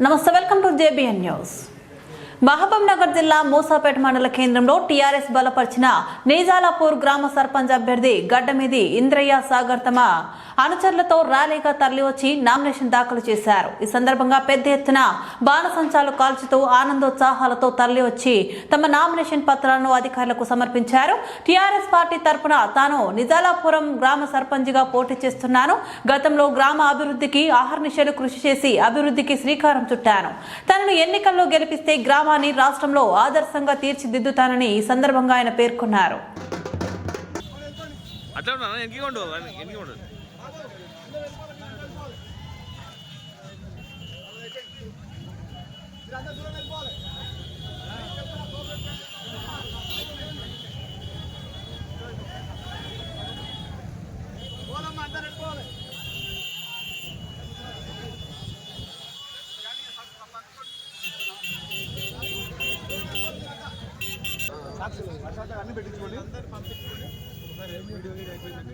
నమస్తే welcome to JBN news. Mahabub Nagar జిల్లా మూసాపేట మండల కేంద్రంలో టీఆర్ఎస్ బలపరిచిన నిజాలాపూర్ గ్రామ సర్పంచ్ అభ్యర్థి గడ్డమీది ఇంద్రయ్య సాగర్ తమ అనుచరులతో ర్యాలీగా తరలివచ్చి నామినేషన్ దాఖలు చేశారు. ఈ సందర్భంగా పెద్ద ఎత్తున బాణసంచాలు కాల్చుతూ ఆనందోత్సాహాలతో తరలివచ్చి తమ నామినేషన్ పత్రాలను అధికారులకు సమర్పించారు. టీఆర్ఎస్ పార్టీ తరపున తాను నిజాలాపురం గ్రామ సర్పంచ్గా పోటీ చేస్తున్నాను. గతంలో గ్రామ అభివృద్ధికి ఆహర్నిశలు కృషి చేసి అభివృద్ధికి శ్రీకారం చుట్టాను. తనను ఎన్నికల్లో గెలిపిస్తే గ్రామాన్ని రాష్ట్రంలో ఆదర్శంగా తీర్చిదిద్దుతానని ఈ సందర్భంగా ఆయన పేర్కొన్నారు. అట్లా ఉన్నా ఎన్నిక ఉండు ఎన్నిక ఉండు అన్ని పెట్టించుకోండి ఒకసారి వీడియో వీడియో అయిపోయిందండి